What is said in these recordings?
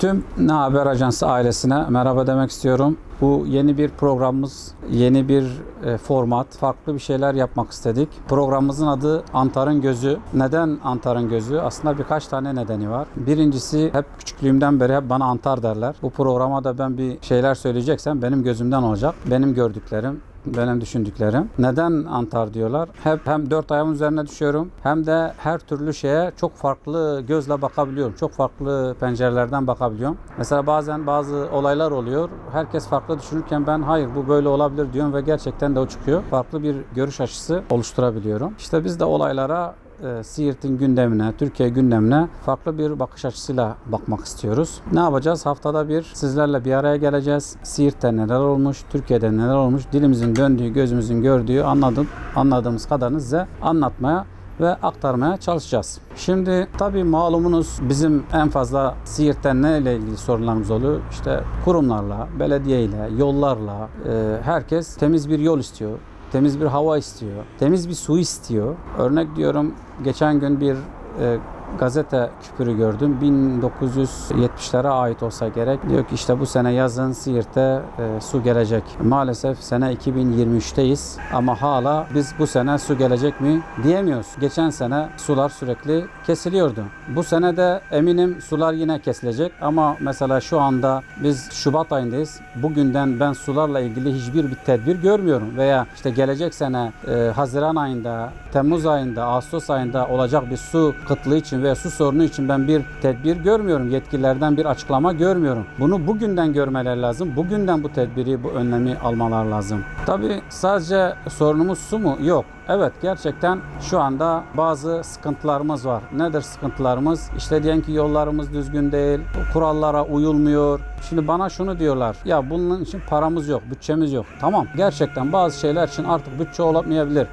Tüm Ne Haber Ajansı ailesine merhaba demek istiyorum. Bu yeni bir programımız, yeni bir e, format, farklı bir şeyler yapmak istedik. Programımızın adı Antar'ın Gözü. Neden Antar'ın Gözü? Aslında birkaç tane nedeni var. Birincisi hep küçüklüğümden beri hep bana Antar derler. Bu programa da ben bir şeyler söyleyeceksem benim gözümden olacak. Benim gördüklerim, benim düşündüklerim. Neden Antar diyorlar? Hep hem dört ayağımın üzerine düşüyorum hem de her türlü şeye çok farklı gözle bakabiliyorum. Çok farklı pencerelerden bakabiliyorum. Mesela bazen bazı olaylar oluyor. Herkes farklı düşünürken ben hayır bu böyle olabilir diyorum ve gerçekten de o çıkıyor. Farklı bir görüş açısı oluşturabiliyorum. İşte biz de olaylara e, Siirt'in gündemine, Türkiye gündemine farklı bir bakış açısıyla bakmak istiyoruz. Ne yapacağız? Haftada bir sizlerle bir araya geleceğiz. Siirt'te neler olmuş, Türkiye'de neler olmuş, dilimizin döndüğü, gözümüzün gördüğü, anladım, anladığımız kadarını size anlatmaya ve aktarmaya çalışacağız. Şimdi tabii malumunuz bizim en fazla Siirt'ten ne ile ilgili sorunlarımız oluyor? İşte kurumlarla, belediyeyle, yollarla e, herkes temiz bir yol istiyor. Temiz bir hava istiyor. Temiz bir su istiyor. Örnek diyorum geçen gün bir e, gazete küpürü gördüm. 1970'lere ait olsa gerek. Diyor ki işte bu sene yazın Siirt'te e, su gelecek. Maalesef sene 2023'teyiz ama hala biz bu sene su gelecek mi diyemiyoruz. Geçen sene sular sürekli kesiliyordu. Bu sene de eminim sular yine kesilecek ama mesela şu anda biz Şubat ayındayız. Bugünden ben sularla ilgili hiçbir bir tedbir görmüyorum veya işte gelecek sene e, Haziran ayında, Temmuz ayında, Ağustos ayında olacak bir su kıtlığı için veya su sorunu için ben bir tedbir görmüyorum. Yetkililerden bir açıklama görmüyorum. Bunu bugünden görmeler lazım. Bugünden bu tedbiri, bu önlemi almalar lazım. Tabii sadece sorunumuz su mu? Yok. Evet gerçekten şu anda bazı sıkıntılarımız var. Nedir sıkıntılarımız? İşte diyen ki yollarımız düzgün değil, kurallara uyulmuyor. Şimdi bana şunu diyorlar. Ya bunun için paramız yok, bütçemiz yok. Tamam gerçekten bazı şeyler için artık bütçe olamayabilir.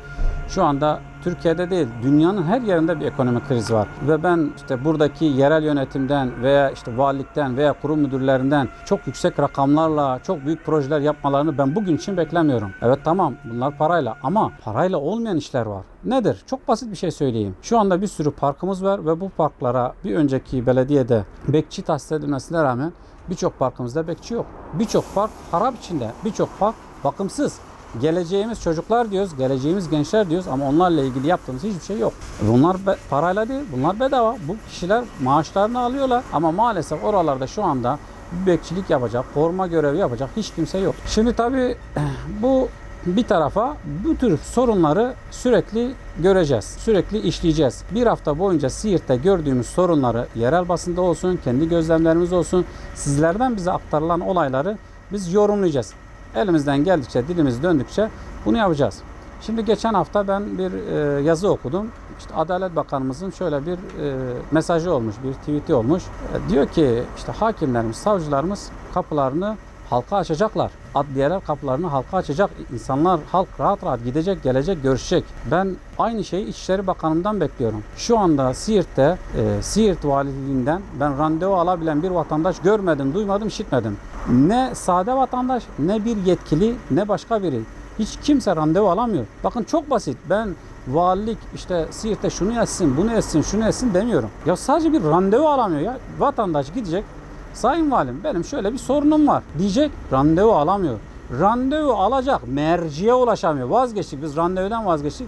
Şu anda Türkiye'de değil, dünyanın her yerinde bir ekonomik kriz var. Ve ben işte buradaki yerel yönetimden veya işte valilikten veya kurum müdürlerinden çok yüksek rakamlarla çok büyük projeler yapmalarını ben bugün için beklemiyorum. Evet tamam bunlar parayla ama parayla olmayan işler var. Nedir? Çok basit bir şey söyleyeyim. Şu anda bir sürü parkımız var ve bu parklara bir önceki belediyede bekçi tahsis edilmesine rağmen birçok parkımızda bekçi yok. Birçok park harap içinde. Birçok park bakımsız. Geleceğimiz çocuklar diyoruz, geleceğimiz gençler diyoruz ama onlarla ilgili yaptığımız hiçbir şey yok. Bunlar be- parayla değil, bunlar bedava. Bu kişiler maaşlarını alıyorlar ama maalesef oralarda şu anda bekçilik yapacak, koruma görevi yapacak hiç kimse yok. Şimdi tabii bu bir tarafa bu tür sorunları sürekli göreceğiz. Sürekli işleyeceğiz. Bir hafta boyunca Siirt'te gördüğümüz sorunları yerel basında olsun, kendi gözlemlerimiz olsun, sizlerden bize aktarılan olayları biz yorumlayacağız. Elimizden geldikçe, dilimiz döndükçe bunu yapacağız. Şimdi geçen hafta ben bir e, yazı okudum. İşte Adalet Bakanımızın şöyle bir e, mesajı olmuş, bir tweet'i olmuş. E, diyor ki işte hakimlerimiz, savcılarımız kapılarını halka açacaklar. Adliyeler kapılarını halka açacak. İnsanlar, halk rahat rahat gidecek, gelecek, görüşecek. Ben aynı şeyi İçişleri Bakanı'ndan bekliyorum. Şu anda Siirt'te, e, Siirt Valiliğinden ben randevu alabilen bir vatandaş görmedim, duymadım, işitmedim. Ne sade vatandaş, ne bir yetkili, ne başka biri. Hiç kimse randevu alamıyor. Bakın çok basit. Ben valilik işte Siirt'te şunu etsin, bunu etsin, şunu etsin demiyorum. Ya sadece bir randevu alamıyor ya. Vatandaş gidecek. Sayın Valim benim şöyle bir sorunum var diyecek. Randevu alamıyor. Randevu alacak merciye ulaşamıyor. Vazgeçtik biz randevudan vazgeçtik.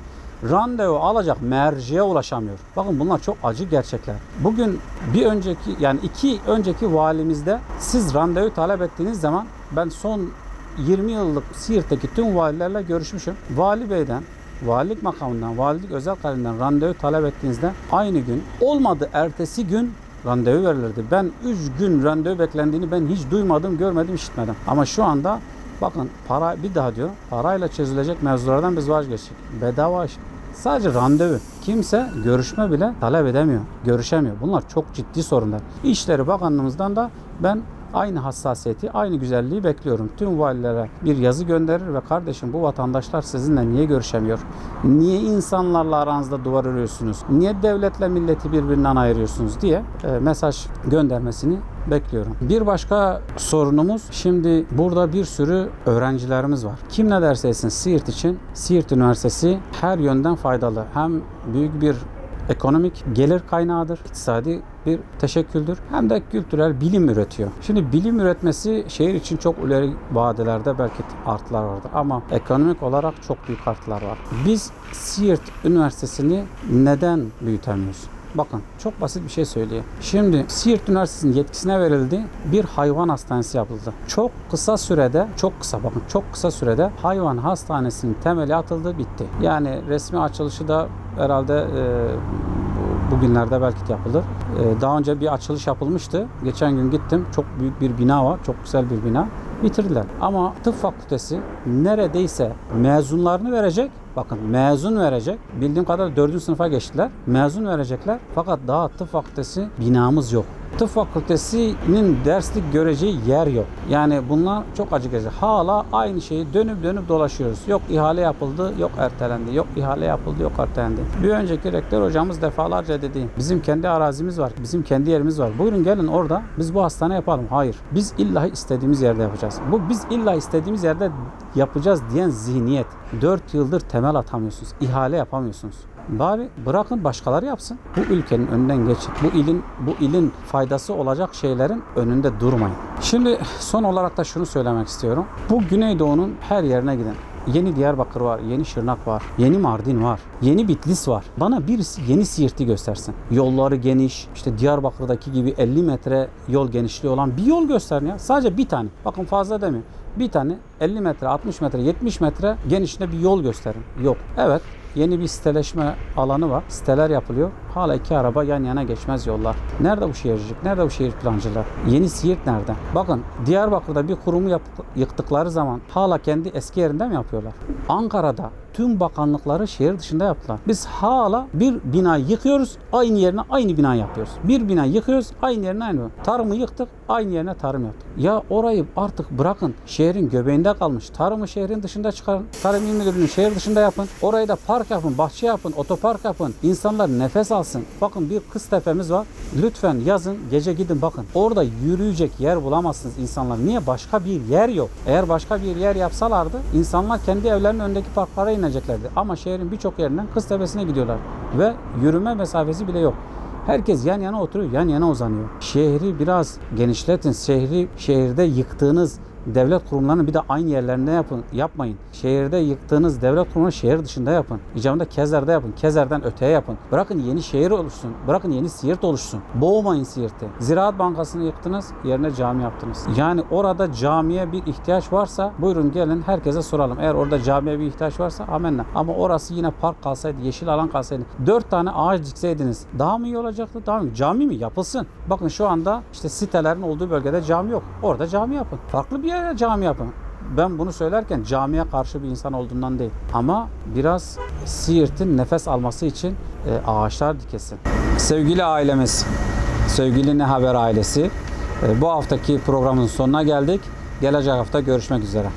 Randevu alacak merciye ulaşamıyor. Bakın bunlar çok acı gerçekler. Bugün bir önceki yani iki önceki valimizde siz randevu talep ettiğiniz zaman ben son 20 yıllık Siirt'teki tüm valilerle görüşmüşüm. Vali Bey'den valilik makamından, valilik özel kaleminden randevu talep ettiğinizde aynı gün olmadı ertesi gün randevu verilirdi. Ben 3 gün randevu beklendiğini ben hiç duymadım, görmedim, işitmedim. Ama şu anda bakın para bir daha diyor. Parayla çözülecek mevzulardan biz vazgeçtik. Bedava. Sadece randevu. Kimse görüşme bile talep edemiyor. Görüşemiyor. Bunlar çok ciddi sorunlar. İşleri Bakanlığımızdan da ben aynı hassasiyeti, aynı güzelliği bekliyorum. Tüm valilere bir yazı gönderir ve kardeşim bu vatandaşlar sizinle niye görüşemiyor? Niye insanlarla aranızda duvar örüyorsunuz? Niye devletle milleti birbirinden ayırıyorsunuz diye e, mesaj göndermesini bekliyorum. Bir başka sorunumuz şimdi burada bir sürü öğrencilerimiz var. Kim ne derse etsin Siirt için Siirt Üniversitesi her yönden faydalı. Hem büyük bir ekonomik gelir kaynağıdır, iktisadi bir teşekküldür hem de kültürel bilim üretiyor. Şimdi bilim üretmesi şehir için çok ileri vadelerde belki artılar vardır ama ekonomik olarak çok büyük artılar var. Biz Siirt Üniversitesi'ni neden büyütemiyoruz? Bakın çok basit bir şey söyleyeyim. Şimdi Siirt Üniversitesi'nin yetkisine verildi. Bir hayvan hastanesi yapıldı. Çok kısa sürede, çok kısa bakın çok kısa sürede hayvan hastanesinin temeli atıldı bitti. Yani resmi açılışı da herhalde e, bu- bugünlerde belki yapılır. E, daha önce bir açılış yapılmıştı. Geçen gün gittim. Çok büyük bir bina var. Çok güzel bir bina. Bitirdiler. Ama tıp fakültesi neredeyse mezunlarını verecek. Bakın mezun verecek. Bildiğim kadarıyla 4. sınıfa geçtiler. Mezun verecekler. Fakat daha tıp fakültesi binamız yok. Tıp fakültesinin derslik göreceği yer yok. Yani bunlar çok acı gelecek. Hala aynı şeyi dönüp dönüp dolaşıyoruz. Yok ihale yapıldı, yok ertelendi. Yok ihale yapıldı, yok ertelendi. Bir önceki rektör hocamız defalarca dedi. Bizim kendi arazimiz var, bizim kendi yerimiz var. Buyurun gelin orada biz bu hastane yapalım. Hayır. Biz illa istediğimiz yerde yapacağız. Bu biz illa istediğimiz yerde yapacağız diyen zihniyet. 4 yıldır temel atamıyorsunuz. ihale yapamıyorsunuz. Bari bırakın başkaları yapsın. Bu ülkenin önünden geçin. Bu ilin bu ilin faydası olacak şeylerin önünde durmayın. Şimdi son olarak da şunu söylemek istiyorum. Bu Güneydoğu'nun her yerine gidin. Yeni Diyarbakır var, yeni Şırnak var, yeni Mardin var, yeni Bitlis var. Bana birisi yeni Siirt'i göstersin. Yolları geniş, işte Diyarbakır'daki gibi 50 metre yol genişliği olan bir yol gösterin ya. Sadece bir tane. Bakın fazla demiyorum. Bir tane 50 metre, 60 metre, 70 metre genişliğinde bir yol gösterin. Yok. Evet, yeni bir siteleşme alanı var. Siteler yapılıyor. Hala iki araba yan yana geçmez yollar. Nerede bu şehircilik? Nerede bu şehir plancılar? Yeni Siirt nerede? Bakın Diyarbakır'da bir kurumu yap- yıktıkları zaman hala kendi eski yerinde mi yapıyorlar? Ankara'da tüm bakanlıkları şehir dışında yaptılar. Biz hala bir bina yıkıyoruz, aynı yerine aynı bina yapıyoruz. Bir bina yıkıyoruz, aynı yerine aynı. Tarımı yıktık, aynı yerine tarım yaptık. Ya orayı artık bırakın. Şehrin göbeğinde kalmış. Tarımı şehrin dışında çıkarın. Tarım İl Müdürlüğü'nü şehir dışında yapın. Orayı da park yapın, bahçe yapın, otopark yapın. İnsanlar nefes alsın. Bakın bir kız tepemiz var. Lütfen yazın, gece gidin bakın. Orada yürüyecek yer bulamazsınız insanlar. Niye? Başka bir yer yok. Eğer başka bir yer yapsalardı insanlar kendi evlerinin önündeki parklara ineceklerdi. Ama şehrin birçok yerinden kız tepesine gidiyorlar. Ve yürüme mesafesi bile yok. Herkes yan yana oturuyor, yan yana uzanıyor. Şehri biraz genişletin. Şehri şehirde yıktığınız devlet kurumlarını bir de aynı yerlerinde yapın, yapmayın. Şehirde yıktığınız devlet kurumunu şehir dışında yapın. İcabında Kezer'de yapın. Kezer'den öteye yapın. Bırakın yeni şehir oluşsun. Bırakın yeni Siirt oluşsun. Boğmayın Siirt'i. Ziraat Bankası'nı yıktınız, yerine cami yaptınız. Yani orada camiye bir ihtiyaç varsa buyurun gelin herkese soralım. Eğer orada camiye bir ihtiyaç varsa amenna. Ama orası yine park kalsaydı, yeşil alan kalsaydı, dört tane ağaç dikseydiniz daha mı iyi olacaktı? Daha mı? Cami mi? Yapılsın. Bakın şu anda işte sitelerin olduğu bölgede cami yok. Orada cami yapın. Farklı bir yere cami yapın. Ben bunu söylerken camiye karşı bir insan olduğundan değil. Ama biraz Siirt'in nefes alması için e, ağaçlar dikesin. Sevgili ailemiz, sevgili Ne Haber ailesi, e, bu haftaki programın sonuna geldik. Gelecek hafta görüşmek üzere.